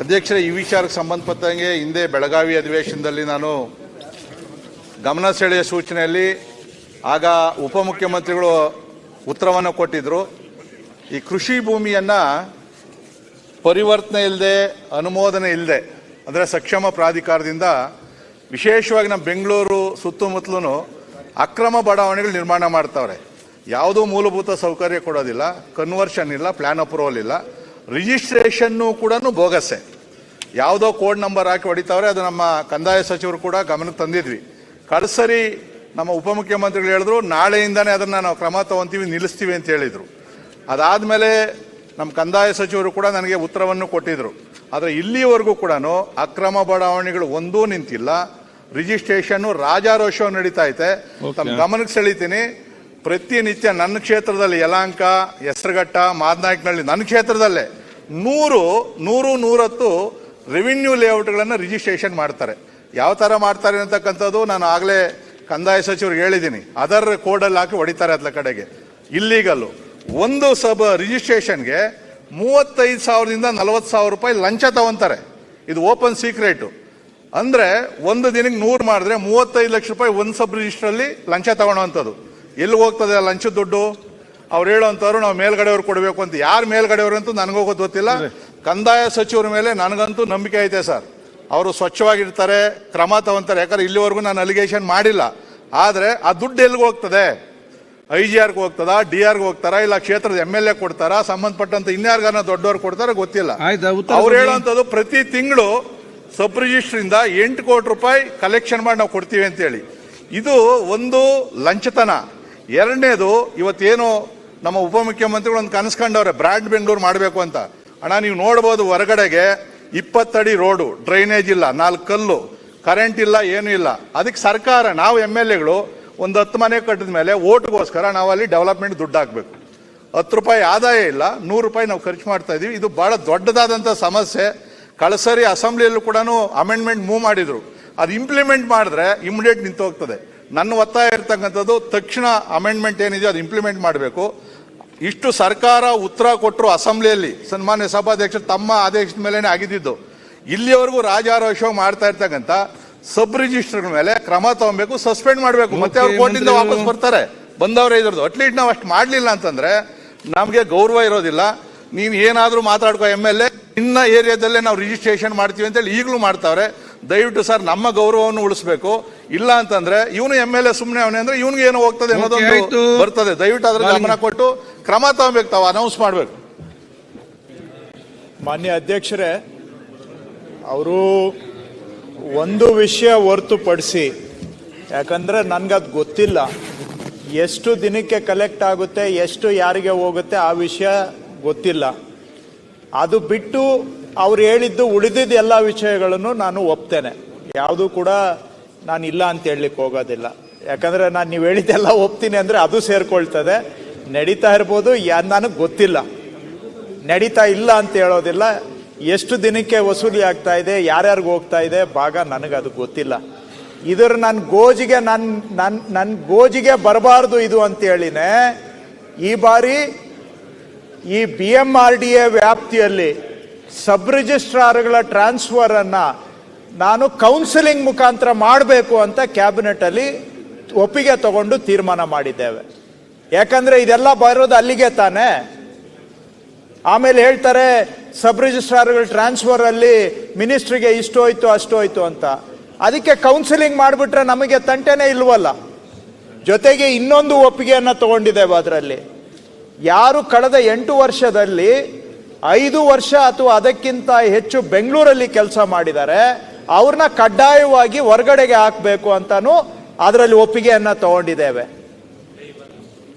ಅಧ್ಯಕ್ಷರೇ, ಈ ವಿಚಾರಕ್ಕೆ ಸಂಬಂಧಪಟ್ಟಂಗೆ ಹಿಂದೆ ಬೆಳಗಾವಿ ಅಧಿವೇಶನದಲ್ಲಿ ನಾನು ಗಮನ ಸೆಳೆಯ ಸೂಚನೆಯಲ್ಲಿ ಆಗ ಉಪಮುಖ್ಯಮಂತ್ರಿಗಳು ಉತ್ತರವನ್ನು ಕೊಟ್ಟಿದ್ದರು ಈ ಕೃಷಿ ಭೂಮಿಯನ್ನು ಪರಿವರ್ತನೆ ಇಲ್ಲದೆ, ಅನುಮೋದನೆ ಇಲ್ಲದೆ, ಅಂದರೆ ಸಕ್ಷಮ ಪ್ರಾಧಿಕಾರದಿಂದ ವಿಶೇಷವಾಗಿ ನಮ್ಮ ಬೆಂಗಳೂರು ಸುತ್ತಮುತ್ತಲೂ ಅಕ್ರಮ ಬಡಾವಣೆಗಳು ನಿರ್ಮಾಣ ಮಾಡ್ತಾವ್ರೆ. ಯಾವುದೂ ಮೂಲಭೂತ ಸೌಕರ್ಯ ಕೊಡೋದಿಲ್ಲ ಕನ್ವರ್ಷನ್ ಇಲ್ಲ ಪ್ಲ್ಯಾನ್ ಅಪ್ರೂವಲ್ ಇಲ್ಲ. ರಿಜಿಸ್ಟ್ರೇಷನ್ನು ಕೂಡ ಬೋಗಸ್ಸೆ ಯಾವುದೋ ಕೋಡ್ ನಂಬರ್ ಹಾಕಿ ಹೊಡಿತಾವ್ರೆ ಅದು ನಮ್ಮ ಕಂದಾಯ ಸಚಿವರು ಕೂಡ ಗಮನಕ್ಕೆ ತಂದಿದ್ವಿ. ಕರ್ಸರಿ ನಮ್ಮ ಉಪಮುಖ್ಯಮಂತ್ರಿಗಳು ಹೇಳಿದ್ರು ನಾಳೆಯಿಂದನೇ ಅದನ್ನು ನಾವು ಕ್ರಮ ತಗೊಂತೀವಿ ನಿಲ್ಲಿಸ್ತೀವಿ ಅಂತ ಹೇಳಿದರು. ಅದಾದಮೇಲೆ ನಮ್ಮ ಕಂದಾಯ ಸಚಿವರು ಕೂಡ ನನಗೆ ಉತ್ತರವನ್ನು ಕೊಟ್ಟಿದ್ದರು ಆದರೆ ಇಲ್ಲಿವರೆಗೂ ಕೂಡ ಅಕ್ರಮ ಬಡಾವಣೆಗಳು ಒಂದೂ ನಿಂತಿಲ್ಲ. ರಿಜಿಸ್ಟ್ರೇಷನ್ನು ರಾಜಾರೋಷ ನಡೀತಾ ಐತೆ. ತಮ್ಮ ಗಮನಕ್ಕೆ ಸೆಳಿತೀನಿ. ಪ್ರತಿನಿತ್ಯ ನನ್ನ ಕ್ಷೇತ್ರದಲ್ಲಿ ಯಲಾಂಕ ಹೆಸರುಘಟ್ಟ ಮಾದನಾಯ್ಕನಹಳ್ಳಿ ನನ್ನ ಕ್ಷೇತ್ರದಲ್ಲೇ ನೂರು ನೂರು, ನೂರತ್ತು ರೆವಿನ್ಯೂ ಲೇಔಟ್ಗಳನ್ನು ರಿಜಿಸ್ಟ್ರೇಷನ್ ಮಾಡ್ತಾರೆ. ಯಾವ ಥರ ಮಾಡ್ತಾರೆ ಅಂತಕ್ಕಂಥದ್ದು ನಾನು ಆಗಲೇ ಕಂದಾಯ ಸಚಿವರಿಗೆ ಹೇಳಿದ್ದೀನಿ. ಅದರ್ ಕೋಡಲ್ಲಿ ಹಾಕಿ ಹೊಡಿತಾರೆ ಅದ್ರ ಕಡೆಗೆ. ಇಲ್ಲೀಗಲ್ಲು ಒಂದು ಸಬ್ ರಿಜಿಸ್ಟ್ರೇಷನ್ಗೆ ಮೂವತ್ತೈದು ಸಾವಿರದಿಂದ ನಲವತ್ತು ಸಾವಿರ ರೂಪಾಯಿ ಲಂಚ ತಗೊಂತಾರೆ. ಇದು ಓಪನ್ ಸೀಕ್ರೆಟು ಅಂದರೆ ಒಂದು ದಿನಕ್ಕೆ ನೂರು ಮಾಡಿದ್ರೆ ಮೂವತ್ತೈದು ಲಕ್ಷ ರೂಪಾಯಿ ಒಂದು ಸಬ್ ರಿಜಿಸ್ಟ್ರಲ್ಲಿ ಲಂಚ ತಗೊಳ್ಳೋವಂಥದ್ದು. ಎಲ್ಲಿ ಹೋಗ್ತದೆ ಲಂಚದ ದುಡ್ಡು? ಅವ್ರು ಹೇಳೋಂಥವ್ರು ನಾವು ಮೇಲ್ಗಡೆಯವ್ರು ಕೊಡಬೇಕು ಅಂತ. ಯಾರು ಮೇಲ್ಗಡೆಯವರು ಅಂತೂ ನನಗೂ ಗೊತ್ತಿಲ್ಲ. ಕಂದಾಯ ಸಚಿವರ ಮೇಲೆ ನನಗಂತೂ ನಂಬಿಕೆ ಐತೆ ಸರ್. ಅವರು ಸ್ವಚ್ಛವಾಗಿರ್ತಾರೆ ಕ್ರಮ ತಗೊಂತಾರೆ. ಯಾಕಂದ್ರೆ ಇಲ್ಲಿವರೆಗೂ ನಾನು ಅಲಿಗೇಷನ್ ಮಾಡಿಲ್ಲ. ಆದರೆ ಆ ದುಡ್ಡು ಎಲ್ಲಿಗೆ ಹೋಗ್ತದೆ? ಐ ಜಿ ಆರ್ಗೆ ಹೋಗ್ತದಾ? ಡಿ ಆರ್ಗೆ ಹೋಗ್ತಾರಾ? ಇಲ್ಲ ಕ್ಷೇತ್ರದ ಎಂ ಎಲ್ ಎ ಕೊಡ್ತಾರಾ? ಸಂಬಂಧಪಟ್ಟಂತ ಇನ್ಯಾರ್ಗಾನ ದೊಡ್ಡವ್ರು ಕೊಡ್ತಾರ ಗೊತ್ತಿಲ್ಲ. ಅವ್ರು ಕೊಡಿ. ಹೇಳುವಂಥದ್ದು ಪ್ರತಿ ತಿಂಗಳು ಸಬ್ ರಿಜಿಸ್ಟ್ರಿಂದ ಎಂಟು ಕೋಟಿ ರೂಪಾಯಿ ಕಲೆಕ್ಷನ್ ಮಾಡಿ ನಾವು ಕೊಡ್ತೀವಿ ಅಂತೇಳಿ. ಇದು ಒಂದು ಲಂಚತನ. ಎರಡನೇದು ಇವತ್ತೇನು ನಮ್ಮ ಉಪಮುಖ್ಯಮಂತ್ರಿಗಳು ಒಂದು ಕನಸ್ಕೊಂಡವ್ರೆ ಬ್ರಾಂಡ್ ಬೆಂಗಳೂರು ಮಾಡಬೇಕು ಅಂತ. ಅಣ್ಣ, ನೀವು ನೋಡ್ಬೋದು ಹೊರಗಡೆಗೆ ಇಪ್ಪತ್ತಡಿ ರೋಡು, ಡ್ರೈನೇಜ್ ಇಲ್ಲ, ನಾಲ್ಕು ಕಲ್ಲು, ಕರೆಂಟ್ ಇಲ್ಲ, ಏನೂ ಇಲ್ಲ. ಅದಕ್ಕೆ ಸರ್ಕಾರ, ನಾವು ಎಂ ಎಲ್ ಎಗಳು ಒಂದು ಹತ್ತು ಮನೆ ಕಟ್ಟಿದ ಮೇಲೆ ಓಟ್ಗೋಸ್ಕರ ನಾವು ಅಲ್ಲಿ ಡೆವಲಪ್ಮೆಂಟ್ ದುಡ್ಡು ಹಾಕಬೇಕು. ಹತ್ತು ರೂಪಾಯಿ ಆದಾಯ ಇಲ್ಲ, ನೂರು ರೂಪಾಯಿ ನಾವು ಖರ್ಚು ಮಾಡ್ತಾ ಇದೀವಿ. ಇದು ಬಹಳ ದೊಡ್ಡದಾದಂಥ ಸಮಸ್ಯೆ. ಕಳಸರಿ ಅಸೆಂಬ್ಲಿಯಲ್ಲೂ ಕೂಡ ಅಮೆಂಡ್ಮೆಂಟ್ ಮೂವ್ ಮಾಡಿದ್ರು. ಅದು ಇಂಪ್ಲಿಮೆಂಟ್ ಮಾಡಿದ್ರೆ ಇಮಿಡಿಯೇಟ್ ನಿಂತು ಹೋಗ್ತದೆ ನನ್ನ ಒತ್ತಾಯ ಇರ್ತಕ್ಕಂಥದ್ದು, ತಕ್ಷಣ ಅಮೆಂಡ್ಮೆಂಟ್ ಏನಿದೆಯೋ ಅದು ಇಂಪ್ಲಿಮೆಂಟ್ ಮಾಡಬೇಕು. ಇಷ್ಟು ಸರ್ಕಾರ ಉತ್ತರ ಕೊಟ್ಟರು ಅಸೆಂಬ್ಲಿಯಲ್ಲಿ ಸನ್ಮಾನ್ಯ ಸಭಾಧ್ಯಕ್ಷರು ತಮ್ಮ ಆದೇಶದ ಮೇಲೇನೆ ಆಗಿದ್ದು ಇಲ್ಲಿವರೆಗೂ ರಾಜಾರೋಷ ಮಾಡ್ತಾ ಇರ್ತಕ್ಕಂಥ ಸಬ್ ರಿಜಿಸ್ಟರ್ ಮೇಲೆ ಕ್ರಮ ತಗೊಬೇಕು ಸಸ್ಪೆಂಡ್ ಮಾಡಬೇಕು ಮತ್ತೆ ಅವ್ರು ಕೋರ್ಟ್ ಕೋರ್ಟಿಂದ ವಾಪಸ್ ಬರ್ತಾರೆ. ಬಂದವರೇ ಇದ್ರದ್ದು. ಅಟ್ಲೀಸ್ಟ್ ನಾವು ಅಷ್ಟು ಮಾಡಲಿಲ್ಲ ಅಂತಂದ್ರೆ ನಮಗೆ ಗೌರವ ಇರೋದಿಲ್ಲ. ನೀವು ಏನಾದರೂ ಮಾತಾಡ್ಕೋ ಎಂ ಎಲ್ ಎ ನಿನ್ನ ಏರಿಯಾದಲ್ಲೇ ನಾವು ರಿಜಿಸ್ಟ್ರೇಷನ್ ಮಾಡ್ತೀವಿ ಅಂತೇಳಿ ಈಗಲೂ ಮಾಡ್ತಾವ್ರೆ. ದಯವಿಟ್ಟು ಸರ್ ನಮ್ಮ ಗೌರವವನ್ನು ಉಳಿಸಬೇಕು. ಇಲ್ಲ ಅಂತಂದ್ರೆ ಇವನು ಎಂ ಎಲ್ ಎ ಸುಮ್ಮನೆ ಅವನೇ ಅಂದ್ರೆ ಇವನಿಗೆ ಏನೋ ಹೋಗ್ತದೆ ಅನ್ನೋದೊಂದು ಬರ್ತದೆ. ದಯವಿಟ್ಟು ಅದ್ರ ಗಮನ ಕೊಟ್ಟು ಕ್ರಮ ತಗೋಬೇಕು ತಾವು ಅನೌನ್ಸ್ ಮಾಡಬೇಕು. ಮಾನ್ಯ ಅಧ್ಯಕ್ಷರೇ ಅವರು ಒಂದು ವಿಷಯ ಹೊರತುಪಡಿಸಿ ಯಾಕಂದ್ರೆ ನನ್ಗದು ಗೊತ್ತಿಲ್ಲ. ಎಷ್ಟು ದಿನಕ್ಕೆ ಕಲೆಕ್ಟ್ ಆಗುತ್ತೆ ಎಷ್ಟು ಯಾರಿಗೆ ಹೋಗುತ್ತೆ ಆ ವಿಷಯ ಗೊತ್ತಿಲ್ಲ. ಅದು ಬಿಟ್ಟು ಅವ್ರು ಹೇಳಿದ್ದು ಉಳಿದಿದ್ದ ಎಲ್ಲ ವಿಷಯಗಳನ್ನು ನಾನು ಒಪ್ತೇನೆ. ಯಾವುದು ಕೂಡ ನಾನು ಇಲ್ಲ ಅಂತ ಹೇಳಲಿಕ್ಕೆ ಹೋಗೋದಿಲ್ಲ. ಯಾಕಂದ್ರೆ ನಾನು ನೀವು ಹೇಳಿದ್ದೆಲ್ಲ ಒಪ್ತೀನಿ ಅಂದರೆ ಅದು ಸೇರ್ಕೊಳ್ತದೆ. ನಡೀತಾ ಇರ್ಬೋದು, ಯಾ, ನನಗೆ ಗೊತ್ತಿಲ್ಲ. ನಡೀತಾ ಇಲ್ಲ ಅಂತ ಹೇಳೋದಿಲ್ಲ. ಎಷ್ಟು ದಿನಕ್ಕೆ ವಸೂಲಿ ಆಗ್ತಾ ಇದೆ, ಯಾರ್ಯಾರಿಗೆ ಹೋಗ್ತಾ ಇದೆ, ಭಾಗ ನನಗೆ ಅದು ಗೊತ್ತಿಲ್ಲ. ಇದರ ನನ್ನ ಗೋಜಿಗೆ ನನ್ನ ನನ್ನ ನನ್ನ ಗೋಜಿಗೆ ಬರಬಾರ್ದು ಇದು ಅಂತ ಹೇಳಿನೇ ಈ ಬಾರಿ ಈ B M R D A ವ್ಯಾಪ್ತಿಯಲ್ಲಿ ಸಬ್ ರಿಜಿಸ್ಟ್ರಾರ್ಗಳ ಟ್ರಾನ್ಸ್ಫರ್ ಅನ್ನು ನಾನು ಕೌನ್ಸಿಲಿಂಗ್ ಮುಖಾಂತರ ಮಾಡಬೇಕು ಅಂತ ಕ್ಯಾಬಿನೆಟ್ ಅಲ್ಲಿ ಒಪ್ಪಿಗೆ ತಗೊಂಡು ತೀರ್ಮಾನ ಮಾಡಿದ್ದೇವೆ. ಯಾಕಂದ್ರೆ ಇದೆಲ್ಲ ಬರೋದು ಅಲ್ಲಿಗೆ ತಾನೇ. ಆಮೇಲೆ ಹೇಳ್ತಾರೆ ಸಬ್ ರಿಜಿಸ್ಟ್ರಾರ್ಗಳ ಟ್ರಾನ್ಸ್ಫರ್ ಅಲ್ಲಿ ಮಿನಿಸ್ಟ್ರಿಗೆ ಇಷ್ಟು ಹೋಯ್ತು, ಅಷ್ಟು ಹೋಯ್ತು ಅಂತ. ಅದಕ್ಕೆ ಕೌನ್ಸಿಲಿಂಗ್ ಮಾಡಿಬಿಟ್ರೆ ನಮಗೆ ತಂಟೆನೇ ಇಲ್ವಲ್ಲ. ಜೊತೆಗೆ ಇನ್ನೊಂದು ಒಪ್ಪಿಗೆಯನ್ನು ತಗೊಂಡಿದ್ದೇವೆ ಅದರಲ್ಲಿ. ಯಾರು ಕಳೆದ ಎಂಟು ವರ್ಷದಲ್ಲಿ ಐದು ವರ್ಷ ಅಥವಾ ಅದಕ್ಕಿಂತ ಹೆಚ್ಚು ಬೆಂಗಳೂರಲ್ಲಿ ಕೆಲಸ ಮಾಡಿದ್ದಾರೆ, ಅವ್ರನ್ನ ಕಡ್ಡಾಯವಾಗಿ ಹೊರಗಡೆಗೆ ಹಾಕಬೇಕು ಅಂತಾನು ಅದರಲ್ಲಿ ಒಪ್ಪಿಗೆಯನ್ನು ತಗೊಂಡಿದ್ದೇವೆ.